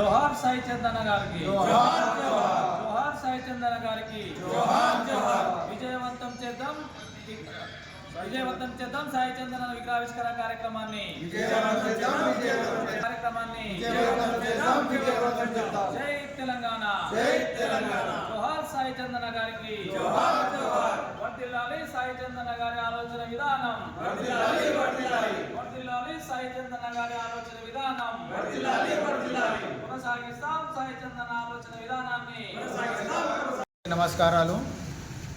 జోహార్ సాయి చందన గారికి. జోహార్ జోహార్. జోహార్ సాయి చందన గారికి. జోహార్ జోహార్. విజయవంతం చేద్దాం. విజయవంతం చేద్దాం సాయి చందన విగ్రహావిష్కరణ కార్యక్రమాన్ని. విజయవంతం చేద్దాం, విజయవంతం చేద్దాం. కార్యక్రమాన్ని. జై తెలంగాణ. జై తెలంగాణ. జోహార్ సాయి చందన గారికి. జోహార్ జోహార్. వర్ధిల్లాలి సాయి చందన గారి ఆలోచన విధానం. వర్ధిల్లాలి వర్ధిల్లాలి వర్ధిల్లాలి సాయి చందన గారి ఆలోచన విధానం. కొనసాగిస్తాం సాయి చందన ఆలోచన విధానాన్ని. నమస్కారాలు.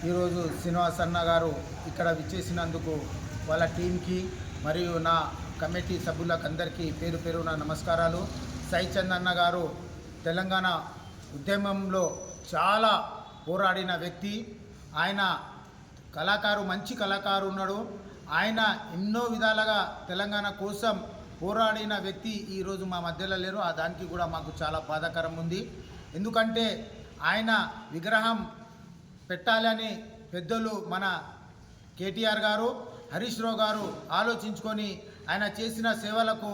ఈరోజు శ్రీనివాస్ అన్న గారు ఇక్కడ విచ్చేసినందుకు వాళ్ళ టీంకి మరియు నా కమిటీ సభ్యులకు అందరికీ పేరు పేరున నమస్కారాలు. సైచంద్ అన్న గారు తెలంగాణ ఉద్యమంలో చాలా పోరాడిన వ్యక్తి. ఆయన కళాకారు మంచి కళాకారు ఉన్నాడు. ఆయన ఎన్నో విధాలుగా తెలంగాణ కోసం పోరాడిన వ్యక్తి ఈరోజు మా మధ్యలో లేరు. ఆ దానికి కూడా మాకు చాలా బాధాకరం ఉంది. ఎందుకంటే ఆయన విగ్రహం పెట్టాలని పెద్దలు మన కేటీఆర్ గారు హరీష్ రావు గారు ఆలోచించుకొని ఆయన చేసిన సేవలకు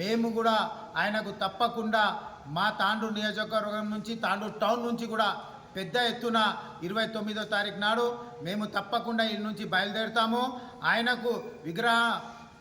మేము కూడా ఆయనకు తప్పకుండా మా తాండూరు నియోజకవర్గం నుంచి తాండూరు టౌన్ నుంచి కూడా పెద్ద ఎత్తున ఇరవై తొమ్మిదో తారీఖు నాడు మేము తప్పకుండా ఈ నుంచి బయలుదేరుతాము. ఆయనకు విగ్రహ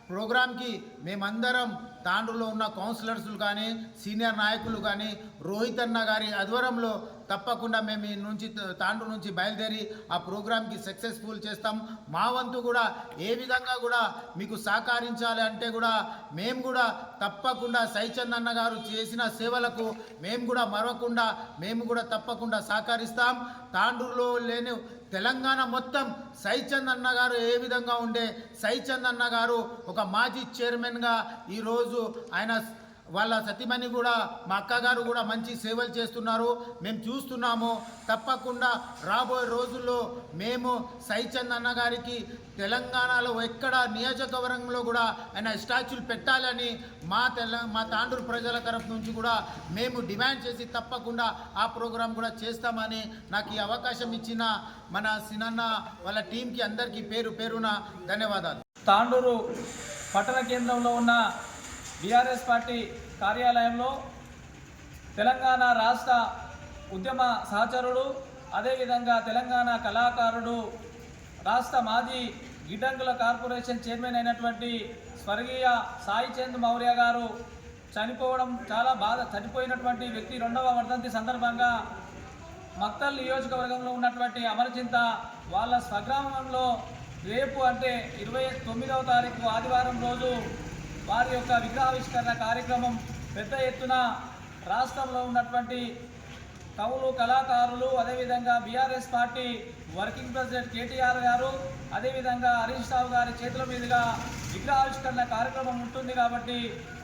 ప్రోగ్రాంకి మేమందరం తాండ్రులో ఉన్న కౌన్సిలర్స్లు కానీ సీనియర్ నాయకులు కానీ రోహిత్ అన్న గారి ఆధ్వర్యంలో తప్పకుండా మేము ఈ నుంచి తాండ్రు నుంచి బయలుదేరి ఆ ప్రోగ్రాంకి సక్సెస్ఫుల్ చేస్తాం. మా వంతు కూడా ఏ విధంగా కూడా మీకు సహకరించాలి అంటే కూడా మేము కూడా తప్పకుండా సైచంద్ అన్న గారు చేసిన సేవలకు మేము కూడా మరవకుండా మేము కూడా తప్పకుండా సహకరిస్తాం. తాండూరులో లేని తెలంగాణ మొత్తం సైచంద్ అన్న గారు ఏ విధంగా ఉండే? సైచంద్ అన్న గారు ఒక మాజీ చైర్మన్గా ఈరోజు ఆయన వాళ్ళ సతీమణి కూడా మా అక్కగారు కూడా మంచి సేవలు చేస్తున్నారు. మేము చూస్తున్నాము. తప్పకుండా రాబోయే రోజుల్లో మేము సైచంద్ అన్న గారికి తెలంగాణలో ఎక్కడ నియోజకవర్గంలో కూడా ఆయన స్టాచ్యూలు పెట్టాలని మా తెల మా తాండూరు ప్రజల తరఫు నుంచి కూడా మేము డిమాండ్ చేసి తప్పకుండా ఆ ప్రోగ్రాం కూడా చేస్తామని నాకు ఈ అవకాశం ఇచ్చిన మన సినన్న వాళ్ళ టీంకి అందరికీ పేరు పేరున ధన్యవాదాలు. తాండూరు పట్టణ కేంద్రంలో ఉన్న బీఆర్ఎస్ పార్టీ కార్యాలయంలో తెలంగాణ రాష్ట్ర ఉద్యమ సహచరుడు అదేవిధంగా తెలంగాణ కళాకారుడు రాష్ట్ర మాజీ గిడ్డంగుల కార్పొరేషన్ చైర్మన్ అయినటువంటి స్వర్గీయ సాయి చంద్ మౌర్య గారు చనిపోవడం చాలా బాధ చనిపోయినటువంటి వ్యక్తి రెండవ వర్ధంతి సందర్భంగా మక్తల్ నియోజకవర్గంలో ఉన్నటువంటి అమరచింత వాళ్ళ స్వగ్రామంలో రేపు అంటే ఇరవై తొమ్మిదవ తారీఖు ఆదివారం రోజు వారి యొక్క విగ్రహావిష్కరణ కార్యక్రమం పెద్ద ఎత్తున రాష్ట్రంలో ఉన్నటువంటి కవులు కళాకారులు అదేవిధంగా BRS party working president KTR గారు అదేవిధంగా హరీష్ రావు గారి చేతుల మీదుగా విగ్రహావిష్కరణ కార్యక్రమం ఉంటుంది కాబట్టి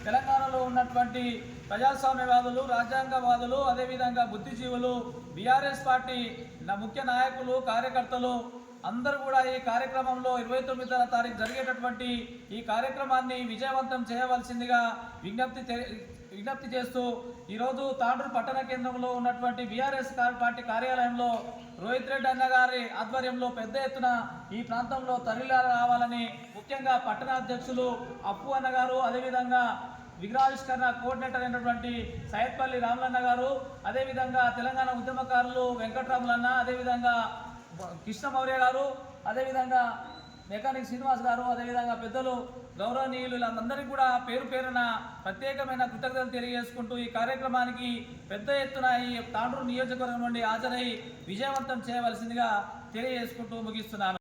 తెలంగాణలో ఉన్నటువంటి ప్రజాస్వామ్యవాదులు రాజ్యాంగవాదులు అదేవిధంగా బుద్ధిజీవులు బీఆర్ఎస్ పార్టీ నా ముఖ్య నాయకులు కార్యకర్తలు అందరూ కూడా ఈ కార్యక్రమంలో ఇరవై తొమ్మిదవ తారీఖు జరిగేటటువంటి ఈ కార్యక్రమాన్ని విజయవంతం చేయవలసిందిగా విజ్ఞప్తి చే- విజ్ఞప్తి చేస్తూ ఈరోజు తాండ్రు పట్టణ కేంద్రంలో ఉన్నటువంటి బీఆర్ఎస్ పార్టీ కార్యాలయంలో రోహిత్ రెడ్డి అన్న గారి ఆధ్వర్యంలో పెద్ద ఎత్తున ఈ ప్రాంతంలో తరలి రావాలని ముఖ్యంగా పట్టణాధ్యక్షులు అప్పు అన్న గారు అదేవిధంగా విగ్రహావిష్కరణ కోఆర్డినేటర్ అయినటువంటి సయత్పల్లి రామలన్న గారు అదేవిధంగా తెలంగాణ ఉద్యమకారులు వెంకటరాములన్న అదేవిధంగా కృష్ణమౌర్య గారు అదేవిధంగా మెకానిక్ శ్రీనివాస్ గారు అదేవిధంగా పెద్దలు గౌరవనీయులు వీళ్ళందరికీ కూడా పేరు పేరున ప్రత్యేకమైన కృతజ్ఞతలు తెలియజేసుకుంటూ ఈ కార్యక్రమానికి పెద్ద ఎత్తున ఈ తాండ్రు నియోజకవర్గం నుండి హాజరై విజయవంతం చేయవలసిందిగా తెలియజేసుకుంటూ ముగిస్తున్నాను.